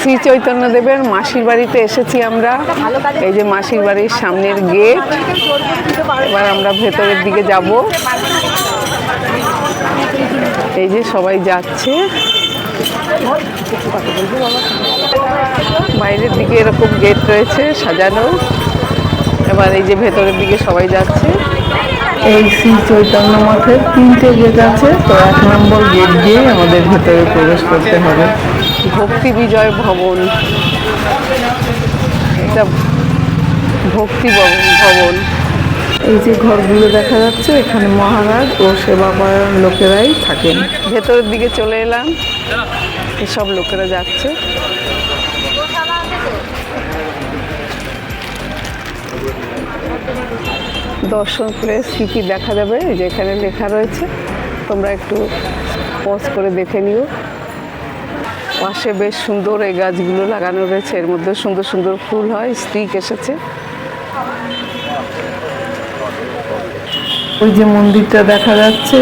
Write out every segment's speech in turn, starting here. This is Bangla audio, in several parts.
শ্রী চৈতন্যদেবের মাসির বাড়িতে এসেছি আমরা। এই যে মাসির বাড়ির সামনের গেট। এবার আমরা ভেতরের দিকে যাব। এই যে সবাই যাচ্ছে। বাইরের দিকে এরকম গেট রয়েছে সাজানো। এবার এই যে ভেতরের দিকে সবাই যাচ্ছে। এই শ্রী চৈতন্য মঠের তিনটে গেট আছে, তো এক নম্বর গেট দিয়ে আমাদের ভেতরে প্রবেশ করতে হবে। ভক্তি বিজয় ভবন। এটা ভক্তি ভবন ভবন। এই যে ঘরগুলো দেখা যাচ্ছে এখানে মহারাজ ও সেবা করার লোকেরাই থাকেন। ভেতরের দিকে চলে এলাম। এসব লোকেরা যাচ্ছে। দর্শন করে স্মৃতি দেখা যাবে যেখানে লেখা রয়েছে। তোমরা একটু পজ করে দেখে নিও। পাশে বেশ সুন্দর এই গাছগুলো লাগানো রয়েছে। এর মধ্যে সুন্দর সুন্দর ফুল হয় স্টিক এসেছে। ওই যে মন্দিরটা দেখা যাচ্ছে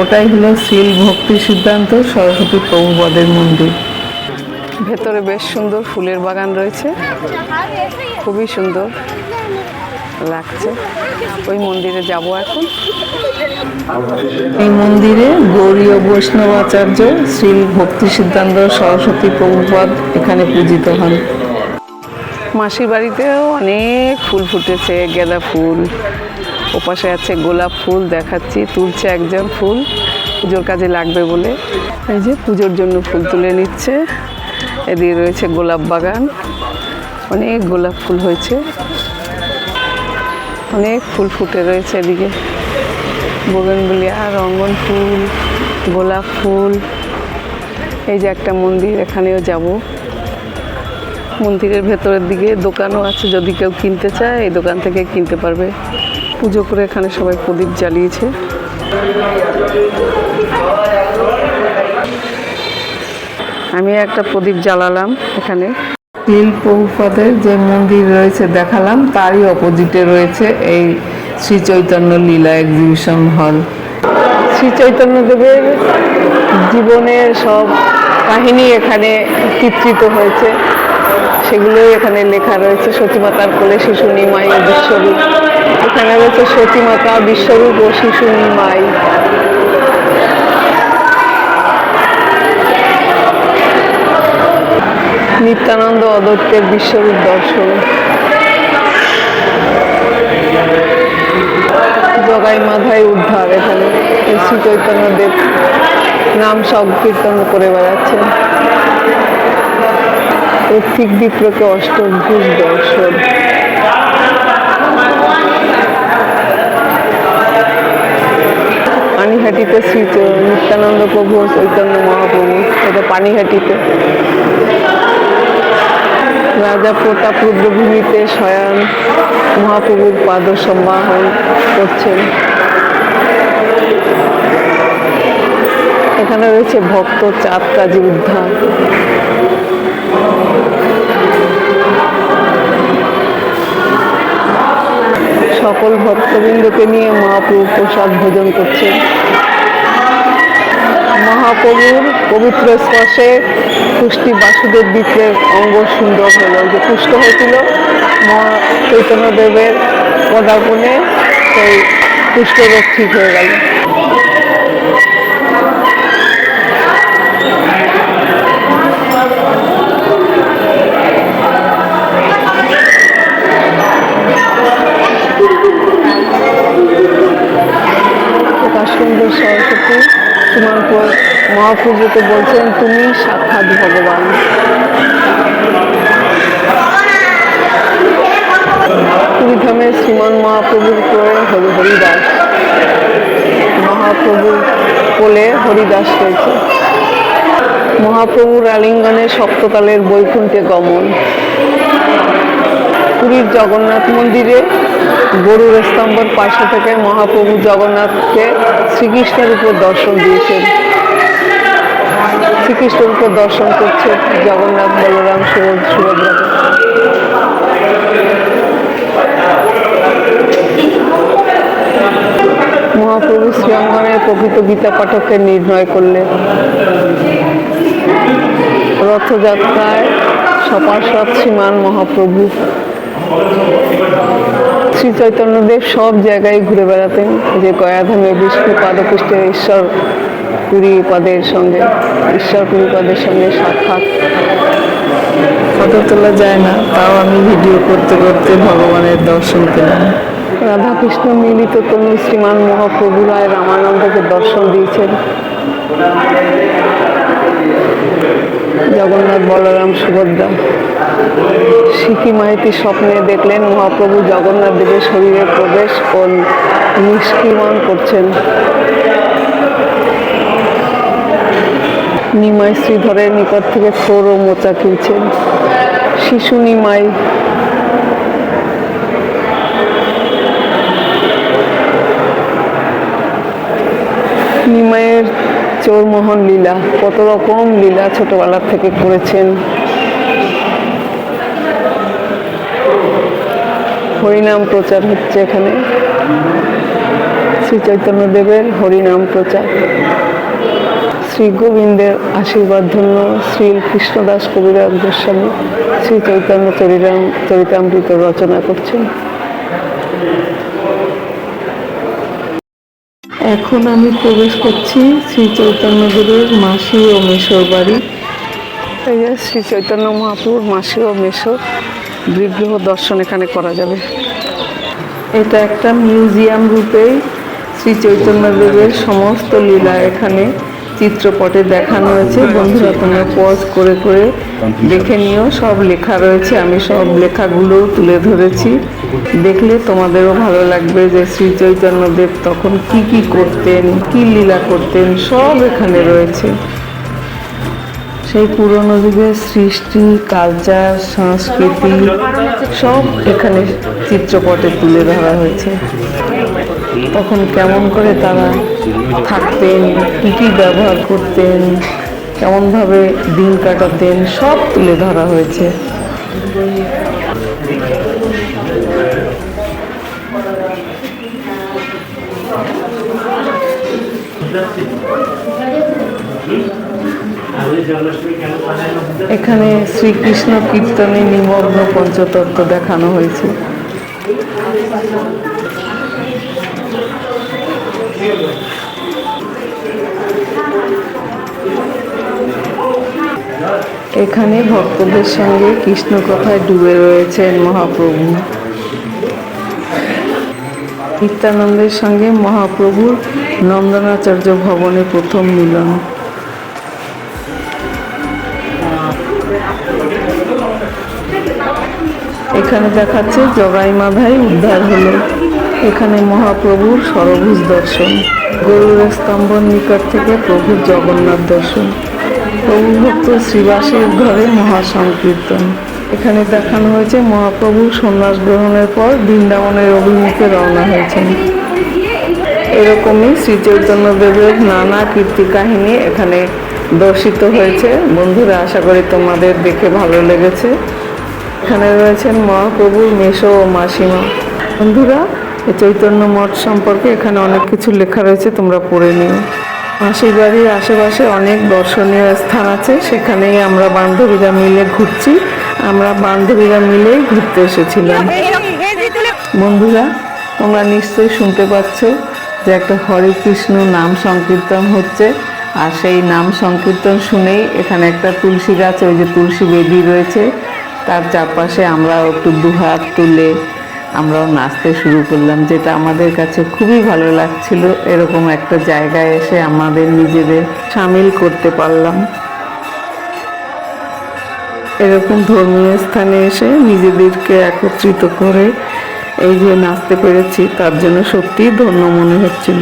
ওটাই হলো শিল ভক্তি সিদ্ধান্ত সরস্বতী প্রভুপদের মন্দির। ভেতরে বেশ সুন্দর ফুলের বাগান রয়েছে। খুবই সুন্দর লাগছে। ওই মন্দিরে যাব এখন। এই মন্দিরে গৌরীয় বৈষ্ণবাচার্য শ্রী ভক্তি সিদ্ধান্ত সরস্বতী প্রভুপদ এখানে পূজিত হন। মাসির বাড়িতেও অনেক ফুল ফুটেছে, গেঁদা ফুল। ওপাশে আছে গোলাপ ফুল, দেখাচ্ছি, তুলছে একজন ফুল, পুজোর কাজে লাগবে বলে। এই যে পুজোর জন্য ফুল তুলে নিচ্ছে। এদিকে রয়েছে গোলাপ বাগান। অনেক গোলাপ ফুল হয়েছে। অনেক ফুল ফুটে রয়েছে এদিকে। বগনবেলিয়া রঙ্গন ফুল, গোলাপ ফুল। এই যে একটা মন্দির, এখানেও যাব। মন্দিরের ভেতরের দিকে দোকানও আছে, যদি কেউ কিনতে চায়, এই দোকান থেকে কিনতে পারবে। পুজো করে এখানে সবাই প্রদীপ জ্বালিয়েছে। আমি একটা প্রদীপ জ্বালালাম এখানে। নীল প্রভুপাদের যে মন্দির রয়েছে, দেখালাম, তারই অপোজিটে রয়েছে এই শ্রী চৈতন্য লীলা এক্সিবিশন হল শ্রী চৈতন্যদেবের জীবনের সব কাহিনী এখানে চিত্রিত হয়েছে। সেগুলোই এখানে লেখা রয়েছে। সতীমাতার কোলে শিশু নিমাই ও বিশ্বরূপ। এখানে রয়েছে সতীমাতা, বিশ্বরূপ ও শিশু নিমাই। নিত্যানন্দ অদত্তের বিশ্বরূপ দর্শন। জগাই মাধায় উদ্ধার এখানে। শ্রী চৈতন্যদেব নাম সংকীর্তন করে বেড়াচ্ছে বেড়াচ্ছেন পথিক বিপ্রকে অষ্টভুজ দর্শন। পানিহাটিতে শ্রী নিত্যানন্দ প্রভু চৈতন্য মহাপ্রভু, এটা পানিহাটিতে। রাজা প্রতাপ রুদ্রভূমিতে শয়ান মহাপ্রভুর পাদ সম্বাহন করছেন। এখানে রয়েছে ভক্ত চাঁদ কাজী উদ্ধার। সকল ভক্তবৃন্দকে নিয়ে মহাপ্রভু প্রসাদ ভোজন করছেন। মহাপ্রভুর পবিত্র স্পর্শে পুষ্টি বাসুদেব বিপ্রের অঙ্গ সুন্দর হলো। যে পুষ্ট হয়েছিল চৈতন্যদেবের পদার্পণে সেই পুষ্ট রোগ ঠিক হয়ে গেল। প্রকাশচন্দ্র সরস্বতী। তোমার মহাপ্রভুকে বলছেন, তুমি সাক্ষাৎ ভগবান। পুরীধামে শ্রীমান মহাপ্রভুর কোলে হরি হরিদাস। মহাপ্রভুর কোলে হরিদাস রয়েছে। মহাপ্রভুর আলিঙ্গনে সপ্তকালের বৈকুণ্ঠে গমন। পুরীর জগন্নাথ মন্দিরে গরুর স্তম্ভের পাশে থেকে মহাপ্রভু জগন্নাথকে শ্রীকৃষ্ণের উপর দর্শন দিয়েছেন। শ্রীকৃষ্ণের উপর দর্শন করছে জগন্নাথ বলরাম সুভদ্র। মহাপ্রভু শ্রীঅঙ্গনের প্রকৃত গীতা পাঠককে নির্ণয় করলেন রথযাত্রায় সপার্ষদ শ্রীমান মহাপ্রভু শ্রী চৈতন্যদেব সব জায়গায় ঘুরে বেড়াতেন যে গয়াধামে বিষ্ণু পাদপৃষ্ঠে ঈশ্বর পুরী পদের সঙ্গে ঈশ্বর পুরী পদের সঙ্গে সাক্ষাৎ। ফটো তোলা যায় না তাও আমি ভিডিও করতে করতে ভগবানের দর্শন পেলাম। রাধাকৃষ্ণ মিলিত তনু শ্রীমান মহাপ্রভু রায় রামানন্দকে দর্শন দিয়েছেন। জগন্নাথ বলরাম সুভদ্রা শিখি মাইতি স্বপ্নে দেখলেন মহাপ্রভু জগন্নাথ দেবের শরীরে প্রবেশ ও নিষ্ক্রিমণ করছেন। নিমাই শ্রীধরের নিকট থেকে থোর ও মোচা কিনছেন। শিশু নিমাই নিমাইয়ের চোরমোহন লীলা, কত রকম লীলা ছোটবেলা থেকে করেছেন। হরিনাম প্রচার হচ্ছে এখানে। শ্রী চৈতন্যদেবের হরিনাম প্রচার। শ্রী গোবিন্দের আশীর্বাদ ধন্য শ্রী কৃষ্ণদাস কবিরাজ গোস্বামী শ্রী চৈতন্য চরিরাম চরিতামৃত রচনা করছেন। এখন আমি প্রবেশ করছি শ্রী চৈতন্যদেবের মাসি ও মেশোর বাড়ি। শ্রী চৈতন্য মহাপ্রভুর মাসি ও মেশো বিগ্রহ দর্শন এখানে করা যাবে। এটা একটা মিউজিয়াম রূপে শ্রী চৈতন্যদেবের সমস্ত লীলা এখানে চিত্রপটে দেখানো হয়েছে। বন্ধুরা, তোমরা পজ করে করে দেখে নিও। সব লেখা রয়েছে। আমি সব লেখাগুলো তুলে ধরেছি। দেখলে তোমাদেরও ভালো লাগবে যে শ্রী চৈতন্যদেব তখন কি কি করতেন, কি লীলা করতেন, সব এখানে রয়েছে। সেই পুরনো যুগের সৃষ্টি, কালচার, সংস্কৃতি, সব এখানে চিত্রপটে তুলে ধরা হয়েছে। তখন কেমন করে তারা থাকতেন, কী কী ব্যবহার করতেন, কেমনভাবে দিন কাটাতেন, সব তুলে ধরা হয়েছে। এখানে শ্রীকৃষ্ণ কীর্তনে নিমগ্ন পঞ্চতত্ত্ব দেখানো হয়েছে। এখানে ভক্তদের সঙ্গে কৃষ্ণ কথায় ডুবে রয়েছেন মহাপ্রভু। নিত্যানন্দের সঙ্গে মহাপ্রভুর নন্দনাচার্য ভবনে প্রথম মিলন। এখানে দেখাচ্ছে জগাই মাধাই উদ্ধার হলো। এখানে মহাপ্রভুর সরভুজ দর্শন, গরুর স্তম্ভর নিকট থেকে প্রভুর জগন্নাথ দর্শন। প্রভু ভক্ত শ্রীবাসীর ঘরে মহাসংকীর্তন। এখানে দেখানো হয়েছে মহাপ্রভু সন্ন্যাস গ্রহণের পর বৃন্দাবনের অভিমুখে রওনা হয়েছেন। এরকমই শ্রী চৈতন্য দেবের নানা কীর্তি কাহিনী এখানে দর্শিত হয়েছে। বন্ধুরা, আশা করি তোমাদের দেখে ভালো লেগেছে। এখানে রয়েছেন মহাপ্রভুর মেশো ও মাসিমা। বন্ধুরা চৈতন্য মঠ সম্পর্কে এখানে অনেক কিছু লেখা রয়েছে, তোমরা পড়ে নিও। মাসির বাড়ির আশেপাশে অনেক দর্শনীয় স্থান আছে, সেখানেই আমরা বান্ধবীরা মিলে ঘুরছি। আমরা বান্ধবীরা মিলেই ঘুরতে এসেছিলাম। বন্ধুরা, তোমরা নিশ্চয়ই শুনতে পাচ্ছ যে একটা হরে কৃষ্ণ নাম সংকীর্তন হচ্ছে, আর সেই নাম সংকীর্তন শুনেই এখানে একটা তুলসী গাছ, ওই যে তুলসী বেদি রয়েছে, তার চারপাশে আমরা একটু দুহাত তুলে আমরাও নাচতে শুরু করলাম, যেটা আমাদের কাছে খুবই ভালো লাগছিল। এরকম একটা জায়গায় এসে আমাদের নিজেদের সামিল করতে পারলাম। এরকম ধর্মীয় স্থানে এসে নিজেদেরকে একত্রিত করে এই যে নাচতে পেরেছি, তার জন্য সত্যিই ধন্য মনে হচ্ছিল।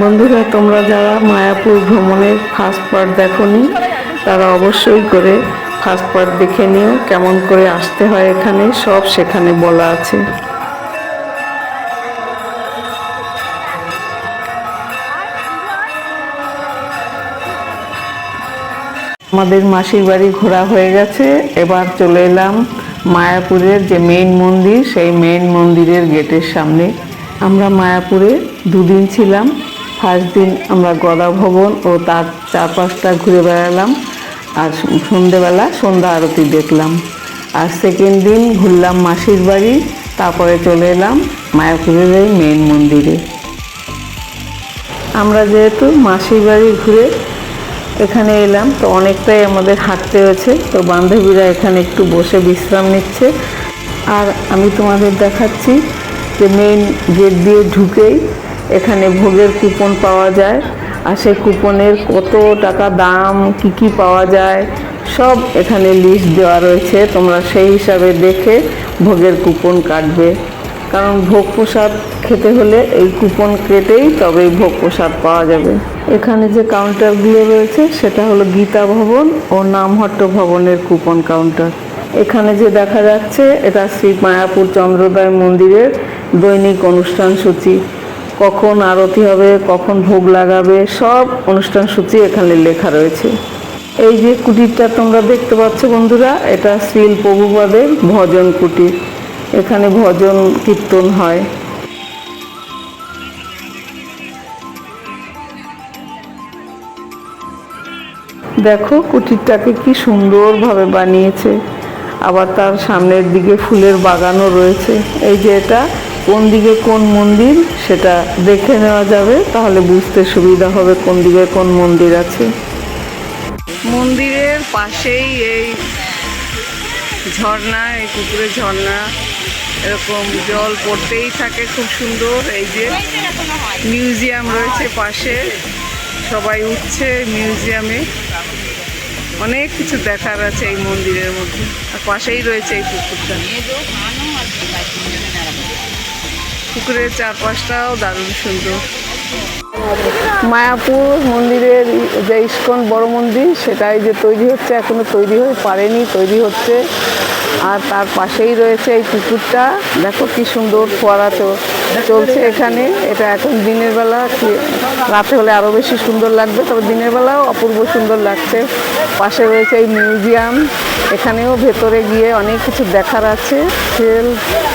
বন্ধুরা, তোমরা যারা মায়াপুর ভ্রমণের ফার্স্ট পার্ট দেখোনি তারা অবশ্যই করে ফার্স্ট পার্ট দেখে নিও, কেমন করে আসতে হয় এখানে, সব সেখানে বলা আছে। আমাদের মাসির বাড়ি ঘোরা হয়ে গেছে, এবার চলে এলাম মায়াপুরের যে মেইন মন্দির, সেই মেইন মন্দিরের গেটের সামনে। আমরা মায়াপুরে দুদিন ছিলাম। ফার্স্ট দিন আমরা গদা ভবন ও তার চারপাশটা ঘুরে বেড়ালাম। আর সন্ধেবেলা সন্ধ্যা আরতি দেখলাম। আর সেকেন্ড দিন ঘুরলাম মাসির বাড়ি, তারপরে চলে এলাম মায়াপুরের এই মেন মন্দিরে। আমরা যেহেতু মাসির বাড়ি ঘুরে এখানে এলাম, তো অনেকটাই আমাদের হাঁটতে হয়েছে, তো বান্ধবীরা এখানে একটু বসে বিশ্রাম নিচ্ছে। আর আমি তোমাদের দেখাচ্ছি যে মেন গেট দিয়ে ঢুকেই এখানে ভোগের কুপন পাওয়া যায়। আর সেই কুপনের কত টাকা দাম, কি কি পাওয়া যায়, সব এখানে লিস্ট দেওয়া রয়েছে। তোমরা সেই হিসাবে দেখে ভোগের কুপন কাটবে। কারণ ভোগ প্রসাদ খেতে হলে এই কুপন কেটেই তবে ভোগ প্রসাদ পাওয়া যাবে। এখানে যে কাউন্টারগুলো রয়েছে, সেটা হলো গীতা ভবন ও নামহট্ট ভবনের কুপন কাউন্টার এখানে যে দেখা যাচ্ছে, এটা শ্রী মায়াপুর চন্দ্রোদয় মন্দিরের দৈনিক অনুষ্ঠান সূচি। কখন আরতি হবে, কখন ভোগ লাগাবে, সব অনুষ্ঠান সূচি এখানে লেখা রয়েছে। এই যে কুটিরটা তোমরা দেখতে পাচ্ছ বন্ধুরা, এটা শ্রীল প্রভুপাদের ভজন কুটির। এখানে ভজন কীর্তন হয়। দেখো কুটিরটাকে কি সুন্দরভাবে বানিয়েছে। আবার তার সামনের দিকে ফুলের বাগানও রয়েছে। এই যে এটা কোন দিকে কোন মন্দির সেটা দেখে নেওয়া যাবে, তাহলে বুঝতে সুবিধা হবে কোন দিকে কোন মন্দির আছে। মন্দিরের পাশেই এই ঝর্ণা, এই পুকুরের ঝর্ণা, এরকম জল পড়তেই থাকে, খুব সুন্দর। এই যে মিউজিয়াম রয়েছে পাশে, সবাই উঠছে মিউজিয়ামে। অনেক কিছু দেখার আছে এই মন্দিরের মধ্যে, আর পাশেই রয়েছে এই পুকুরটা। পুকুরের চারপাশটাও দারুণ সুন্দর। মায়াপুর মন্দিরের যে ইস্কন বড় মন্দির, সেটাই যে তৈরি হচ্ছে, এখনও তৈরি হয়ে পারেনি, তৈরি হচ্ছে। আর তার পাশেই রয়েছে এই পুকুরটা। দেখো কি সুন্দর ফোয়ারা চলছে এখানে। এটা এখন দিনের বেলা রাতে হলে আরও বেশি সুন্দর লাগবে, তবে দিনের বেলাও অপূর্ব সুন্দর লাগছে। পাশে রয়েছে এই মিউজিয়াম। এখানেও ভেতরে গিয়ে অনেক কিছু দেখার আছে। সেল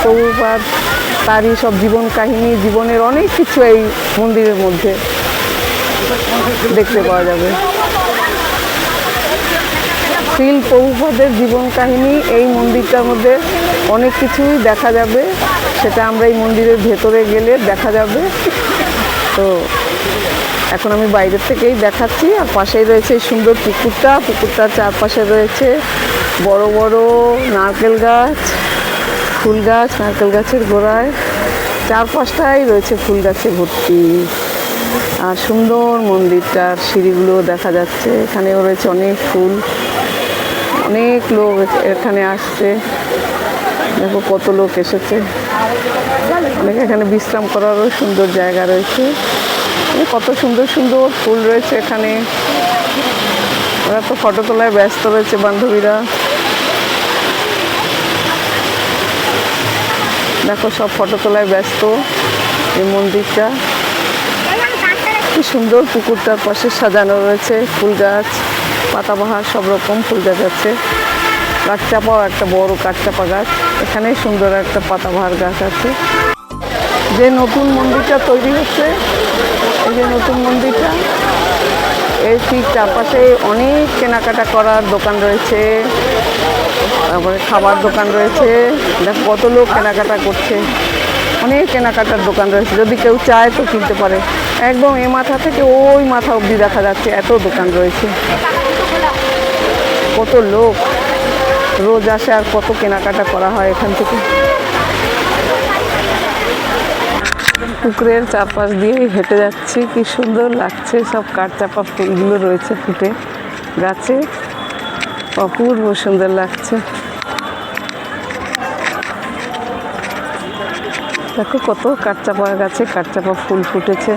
প্রভুপাত তারই সব জীবন কাহিনী, জীবনের অনেক কিছু এই মন্দিরের মধ্যে দেখতে পাওয়া যাবে। শিল প্রভুপদের জীবন কাহিনী, এই মন্দিরটার মধ্যে অনেক কিছুই দেখা যাবে। সেটা আমরা এই মন্দিরের ভেতরে গেলে দেখা যাবে। তো এখন আমি বাইরের থেকেই দেখাচ্ছি। আর পাশেই রয়েছে সুন্দর পুকুরটা। পুকুরটার চারপাশে রয়েছে বড় বড় নারকেল গাছ। ফুল গাছ, নারকেল গাছের গোড়ায়। চারপাশটাই রয়েছে ফুল গাছে ভর্তি। আর সুন্দর মন্দিরটার সিঁড়িগুলো দেখা যাচ্ছে। এখানেও রয়েছে অনেক ফুল। অনেক লোক এখানে আসছে। দেখো কত লোক এসেছে। অনেক এখানে বিশ্রাম করারও সুন্দর জায়গা রয়েছে। কত সুন্দর সুন্দর ফুল রয়েছে এখানে। ওরা তো ফটো তোলায় ব্যস্ত রয়েছে বান্ধবীরা। দেখো সব ফটো তোলায় ব্যস্ত এই মন্দিরটা। কি সুন্দর পুকুরটার পাশে সাজানো রয়েছে ফুল গাছ, পাতাবাহার, সব রকম ফুল গাছ আছে। কাঠচাপাও একটা বড় কাঠচাপা গাছ এখানে সুন্দর একটা পাতাবাহার গাছ আছে। যে নতুন মন্দিরটা তৈরি হচ্ছে, এই যে নতুন মন্দিরটা, এর ঠিক চারপাশে অনেক কেনাকাটা করার দোকান রয়েছে। তারপরে খাবার দোকান রয়েছে। দেখ কত লোক কেনাকাটা করছে। অনেক কেনাকাটার দোকান রয়েছে। যদি কেউ চায় তো কিনতে পারে। একদম এ মাথা থেকে ওই মাথা অবধি দেখা যাচ্ছে। এত দোকান রয়েছে। কত লোক। রোজ আসে আর কত কেনাকাটা করা হয় এখান থেকে। পুকুরের চারপাশ দিয়ে হেঁটে যাচ্ছি। কি সুন্দর লাগছে সব কাঠচাপা ফুলগুলো রয়েছে ফুটে। গাছে অপূর্ব সুন্দর লাগছে। দেখো কত কাঠচাপা গাছে কাঠচাপা ফুল ফুটেছে।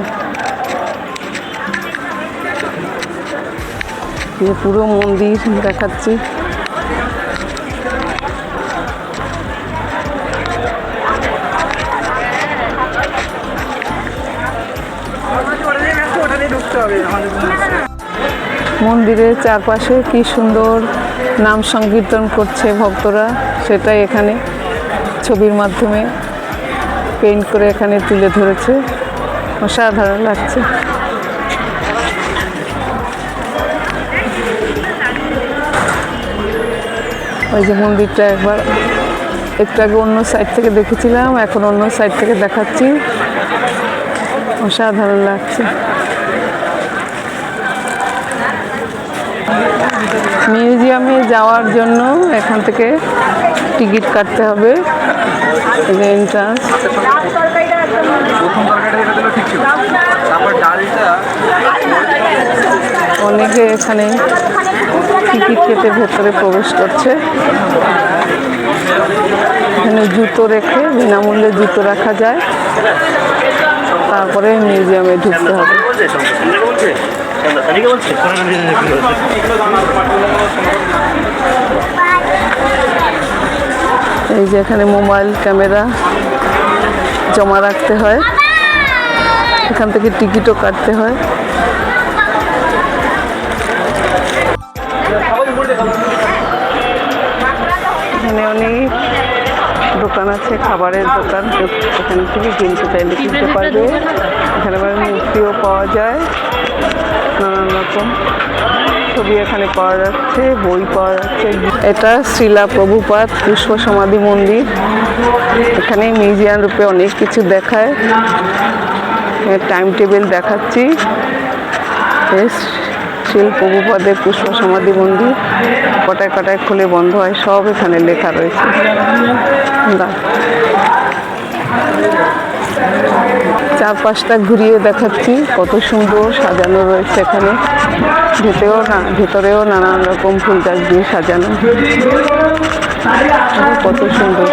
পুরো মন্দির দেখাচ্ছি। মন্দিরের চারপাশে কি সুন্দর নাম সংকীর্তন করছে ভক্তরা, সেটাই এখানে ছবির মাধ্যমে। পেন্ট করে এখানে তুলে ধরেছে। অসাধারণ লাগছে। ওই যে মন্দিরটা একবার, একটু আগে অন্য সাইড থেকে দেখেছিলাম, এখন অন্য সাইড থেকে দেখাচ্ছি। অসাধারণ লাগছে। মিউজিয়ামে যাওয়ার জন্য এখান থেকে টিকিট কাটতে হবে। এন্ট্রান্স অনেকে এখানে টিকিট কেটে ভেতরে প্রবেশ করছে। এখানে জুতো রেখে বিনামূল্যে জুতো রাখা যায়। তারপরে মিউজিয়ামে ঢুকতে হবে। এই যে এখানে মোবাইল ক্যামেরা জমা রাখতে হয়। এখান থেকে টিকিটও কাটতে হয়। এখানে অনেক দোকান আছে, খাবারের দোকান। এখান থেকে কিনতে চাইলে কিনতে পারবে। এখানে মূর্তিও পাওয়া যায়। রকম ছবি এখানে পাওয়া যাচ্ছে, বই পাওয়া যাচ্ছে। এটা শিলা প্রভুপাত পুষ্প সমাধি মন্দির। এখানে মিউজিয়াম রূপে অনেক কিছু দেখায়। টাইম টেবিল দেখাচ্ছি। শিল প্রভুপাদের পুষ্প সমাধি মন্দির। কটায় কটায় খুলে বন্ধ হয়, সব এখানে লেখা রয়েছে। চারপাশটা ঘুরিয়ে দেখাচ্ছি, কত সুন্দর সাজানো রয়েছে এখানে। ভেতরেও না, ভেতরেও নানান রকম ফুল গাছ দিয়ে সাজানো। কত সুন্দর।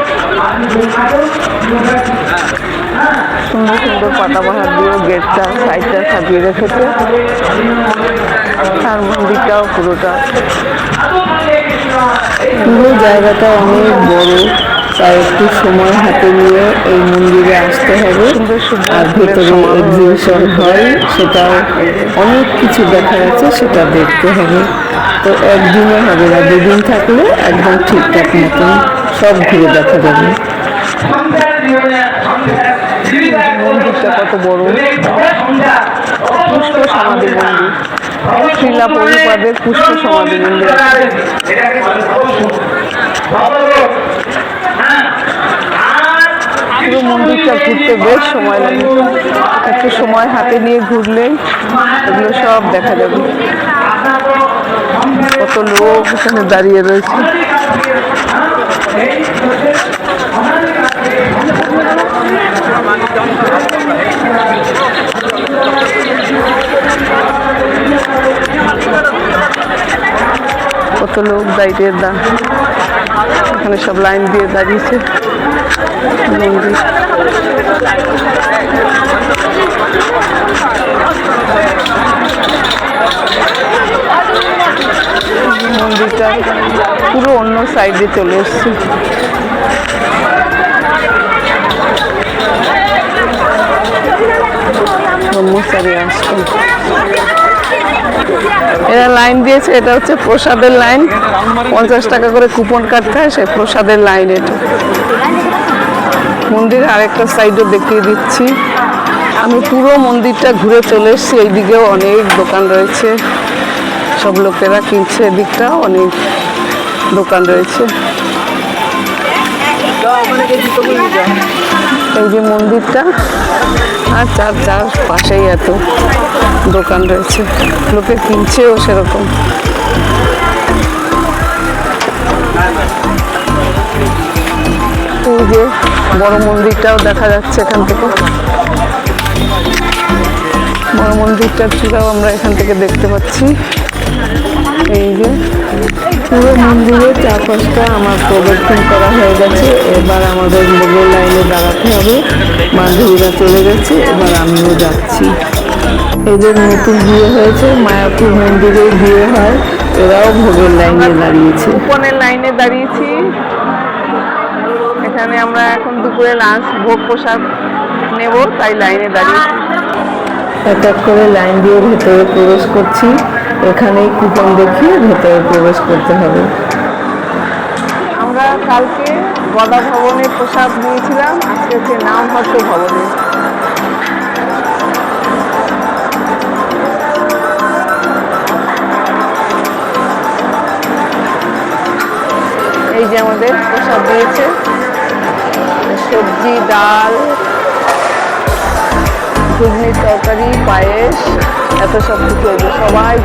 সুন্দর সুন্দর পাতাবাহার দিয়েও গেটটা সাইডটা সাজিয়ে রেখেছে। আর মন্দিরটাও পুরোটা। পুরো জায়গাটা অনেক বড়। তাই একটু সময় হাতে নিয়ে এই মন্দিরে আসতে হবে। আর ভেতরে এক্সিবিশন হয়, সেটাও অনেক কিছু দেখা যাচ্ছে সেটা দেখতে হবে। তো একদিনে হবে না, দুদিন থাকলে একদম ঠিকঠাক মতন সব ঘুরে দেখা যাবে। মন্দিরটা কত বড় পুষ্প সমাধি মন্দির। পুষ্প সমাধি মন্দির। পুরো মন্দিরটা ঘুরতে বেশ সময় লাগে। একটু সময় হাতে নিয়ে ঘুরলেই এগুলো সব দেখা যাবে। কত লোক এখানে দাঁড়িয়ে রয়েছে। কত লোক দাঁড়িয়ে। এখানে সব লাইন দিয়ে দাঁড়িয়েছে। মন্দির মন্দিরটা পুরো অন্য সাইডে চলে এসছে। এরা লাইন দিয়েছে, এটা হচ্ছে প্রসাদের লাইন পঞ্চাশ টাকা করে কুপন কাটতে হয় সেই প্রসাদের লাইন এটা। মন্দিরের আরেকটা সাইডও দেখিয়ে দিচ্ছি। আমি পুরো মন্দিরটা ঘুরে চলে এসেছি, এইদিকেও অনেক দোকান রয়েছে। সব লোকেরা কিনছে এদিকটাও অনেক দোকান রয়েছে। এই যে মন্দিরটা, আর চার চার পাশেই এত দোকান রয়েছে। লোকে কিনছেও সেরকম। যে বড় মন্দিরটাও দেখা যাচ্ছে এখান থেকে। বড় মন্দিরটার চূড়াও আমরা এখান থেকে দেখতে পাচ্ছি। এই যে পুরো মন্দিরের চারপাশটা আমার প্রদক্ষিণ করা হয়ে গেছে। এবার আমাদের ভোগের লাইনে দাঁড়াতে হবে। বান্ধবীরা চলে গেছে, এবার আমিও যাচ্ছি। এদের নতুন বিয়ে হয়েছে, মায়াপুর মন্দিরে বিয়ে হয়। এরাও ভোগের লাইনে দাঁড়িয়েছে। কুপনের লাইনে দাঁড়িয়েছি। এখানে আমরা এখন দুপুরে লাঞ্চ ভোগ প্রসাদ নেব তাই লাইনে দাঁড়িয়ে। এক এক করে লাইন দিয়ে ভেতরে প্রবেশ করছি। এখানেই কুপন দেখিয়ে ভেতরে প্রবেশ করতে হবে। আমরা কালকে গদা ভবনে প্রসাদ নিয়েছিলাম আজকে হচ্ছে নামহট্ট ভবনে। এই যে আমাদের প্রসাদ দিয়েছে সবজি, ডাল ঘুগনির তরকারি, পায়েস, এত সব কিছু হয়েছে সবাই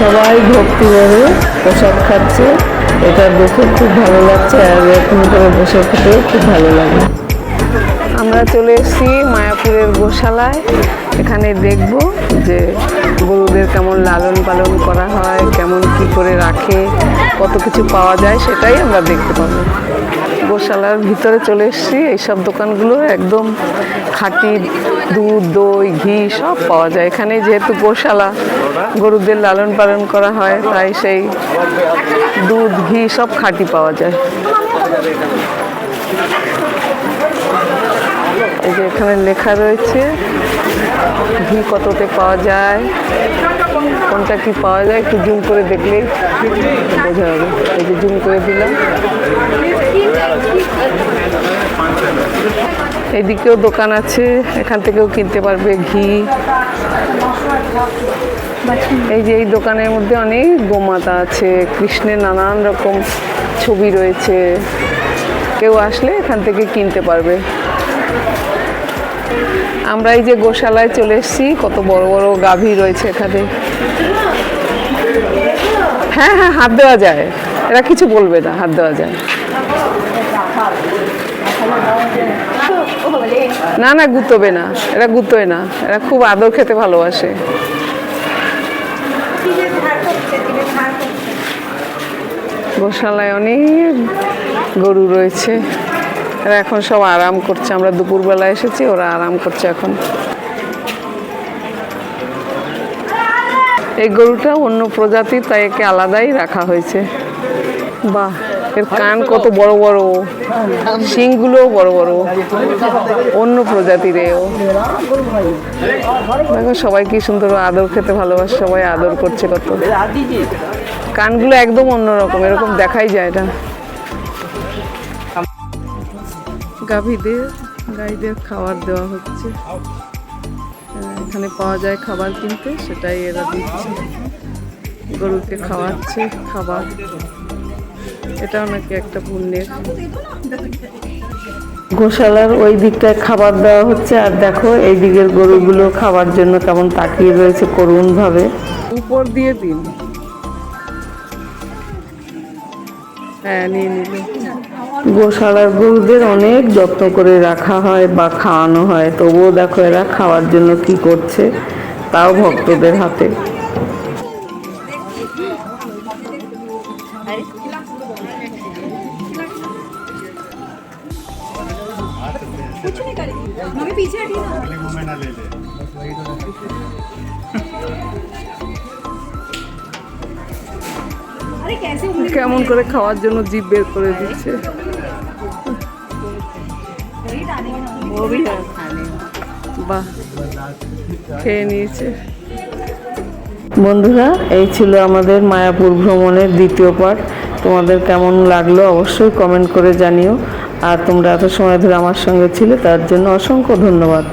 সবাই ভক্তিভাবে প্রসাদ খাচ্ছে। এটা দেখে খুব ভালো লাগছে আর এরকম করে বসে খেতেও খুব ভালো লাগে। আমরা চলে এসেছি মায়াপুরের গোশালায়। এখানে দেখব যে গরুদের কেমন লালন পালন করা হয়, কেমন কি করে রাখে, কত কিছু পাওয়া যায় সেটাই আমরা দেখতে পাবো। গোশালার ভিতরে চলে এসেছি, এইসব দোকানগুলো একদম খাঁটি দুধ, দই, ঘি সব পাওয়া যায়। এখানে যেহেতু গোশালা, গরুদের লালন পালন করা হয়, তাই সেই দুধ, ঘি সব খাঁটি পাওয়া যায়। এই যে এখানে লেখা রয়েছে, ঘি কততে পাওয়া যায়, কোনটা কি পাওয়া যায়, একটু জুম করে দেখলেই বোঝা যাবে। এই যে জুম করে দিলাম। এদিকেও দোকান আছে, এখান থেকেও কিনতে পারবে ঘি। এই যে এই দোকানের মধ্যে অনেক গোমাতা আছে, কৃষ্ণের নানান রকম ছবি রয়েছে। কেউ আসলে এখান থেকে কিনতে পারবে। আমরা এই যে গোশালায় চলে এসেছি, কত বড় বড় গাভী রয়েছে এখানে। হ্যাঁ হ্যাঁ হাত দেওয়া যায়। এরা কিছু বলবে না, হাত দেওয়া যায়। না না, গুতবে না। এরা গুতোয় না। এরা খুব আদর খেতে ভালোবাসে। গোশালায় অনেক গরু রয়েছে। এরা এখন সব আরাম করছে। আমরা দুপুরবেলা এসেছি, ওরা আরাম করছে এখন। এই গরুটা অন্য প্রজাতির, তাই একে আলাদাই রাখা হয়েছে। বাহ, এর কান কত বড় বড়। শিংগুলোও বড় বড়। অন্য প্রজাতির এও দেখো সবাই কি সুন্দর আদর খেতে ভালোবাসে, সবাই আদর করছে কত। কানগুলো একদম অন্যরকম এরকম দেখাই যায় না গাভীদের গাইদের খাবার দেওয়া হচ্ছে। এখানে পাওয়া যায় খাবার কিনতে সেটাই এরা দিচ্ছে। গরুকে খাওয়াচ্ছে খাবার। এটাও নাকি একটা পুণ্যের। গোশালার ওই দিকটায় খাবার দেওয়া হচ্ছে আর দেখো এই দিকের গরুগুলো খাবার জন্য কেমন তাকিয়ে রয়েছে করুণ ভাবে উপর দিয়ে দিন। হ্যাঁ নিয়ে নিল। গোশালার গরুদের অনেক যত্ন করে রাখা হয় বা খাওয়ানো হয়। তবুও দেখো এরা খাওয়ার জন্য কি করছে, তাও ভক্তদের হাতে। কেমন করে খাওয়ার জন্য জীব বের করে দিচ্ছে। বাহ, খেয়ে নিয়েছে। বন্ধুরা, এই ছিল আমাদের মায়াপুর ভ্রমণের দ্বিতীয় পার্ট। তোমাদের কেমন লাগল অবশ্যই কমেন্ট করে জানিও। আর তোমরা এত সময় ধরে আমার সঙ্গে ছিলে, তার জন্য অসংখ্য ধন্যবাদ।